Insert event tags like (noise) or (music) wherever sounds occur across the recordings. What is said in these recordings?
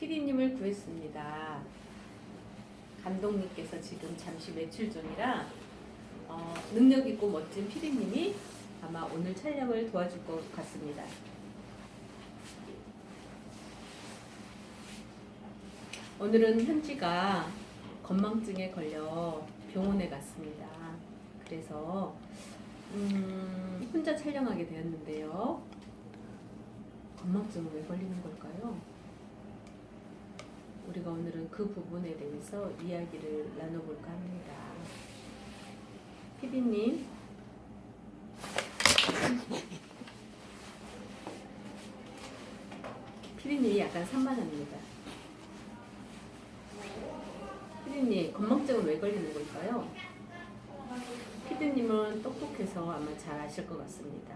피디님을 구했습니다. 감독님께서 지금 잠시 외출 중이라 어, 능력 있고 멋진 피디님이 아마 오늘 촬영을 도와줄 것 같습니다. 오늘은 현지가 건망증에 걸려 병원에 갔습니다. 그래서 음, 혼자 촬영하게 되었는데요. 건망증은 왜 걸리는 걸까요? 우리가 오늘은 그 부분에 대해서 이야기를 나눠볼까 합니다. 피디님. 피디님이 약간 산만합니다. 피디님, 건망증은 왜 걸리는 걸까요? 피디님은 똑똑해서 아마 잘 아실 것 같습니다.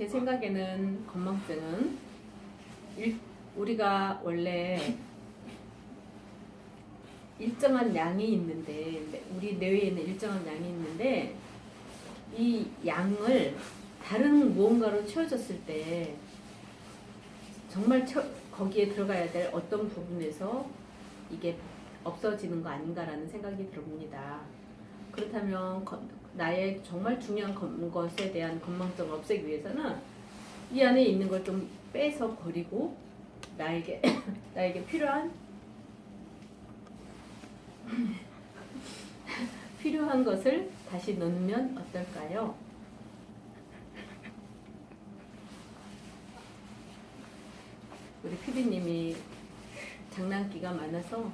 제 생각에는 건망증은 일, 우리가 원래 일정한 양이 있는데 우리 뇌에는 일정한 양이 있는데 이 양을 다른 무언가로 채워졌을 때 정말 채, 거기에 들어가야 될 어떤 부분에서 이게 없어지는 거 아닌가라는 생각이 듭니다. 그렇다면 거- 나의 정말 중요한 것- 것에 대한 건망증을 없애기 위해서는 이 안에 있는 걸 좀 빼서 버리고 나에게 (coughs) 나에게 필요한 (coughs) 필요한 것을 다시 넣으면 어떨까요? 우리 피디님이 장난기가 많아서